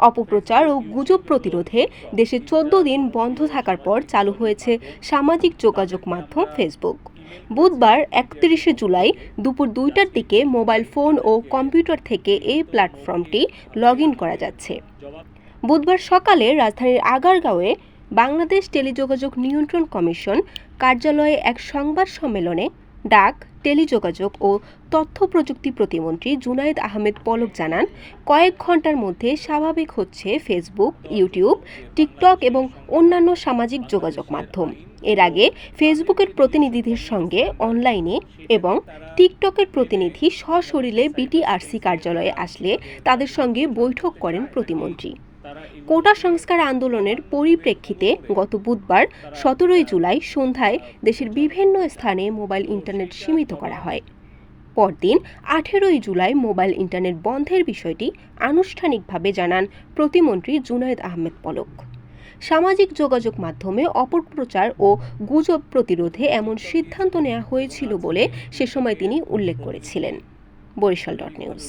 অপপ্রচার ও গুজব প্রতিরোধে দেশে চোদ্দ দিন বন্ধ থাকার পর চালু হয়েছে সামাজিক যোগাযোগ মাধ্যম ফেসবুক। বুধবার একত্রিশে জুলাই দুপুর দুইটার দিকে মোবাইল ফোন ও কম্পিউটার থেকে এই প্ল্যাটফর্মটি লগ করা যাচ্ছে। বুধবার সকালে রাজধানীর আগারগাঁওয়ে বাংলাদেশ টেলিযোগাযোগ নিয়ন্ত্রণ কমিশন কার্যালয়ে এক সংবাদ সম্মেলনে ডাক, টেলিযোগাযোগ ও তথ্য প্রযুক্তি প্রতিমন্ত্রী জুনায়েদ আহমেদ পলক জানান, কয়েক ঘণ্টার মধ্যে স্বাভাবিক হচ্ছে ফেসবুক, ইউটিউব, টিকটক এবং অন্যান্য সামাজিক যোগাযোগ মাধ্যম। এর আগে ফেসবুকের প্রতিনিধিদের সঙ্গে অনলাইনে এবং টিকটকের প্রতিনিধি সশরীরে বিটিআরসি কার্যালয়ে আসলে তাদের সঙ্গে বৈঠক করেন প্রতিমন্ত্রী। কোটা সংস্কার আন্দোলনের পরিপ্রেক্ষিতে গত বুধবার সতেরোই জুলাই সন্ধ্যায় দেশের বিভিন্ন স্থানে মোবাইল ইন্টারনেট সীমিত করা হয়। পরদিন আঠেরোই জুলাই মোবাইল ইন্টারনেট বন্ধের বিষয়টি আনুষ্ঠানিকভাবে জানান প্রতিমন্ত্রী জুনায়েদ আহমেদ পলক। সামাজিক যোগাযোগ মাধ্যমে অপপ্রচার ও গুজব প্রতিরোধে এমন সিদ্ধান্ত নেওয়া হয়েছিল বলে সে সময় তিনি উল্লেখ করেছিলেন। Barishal dot news.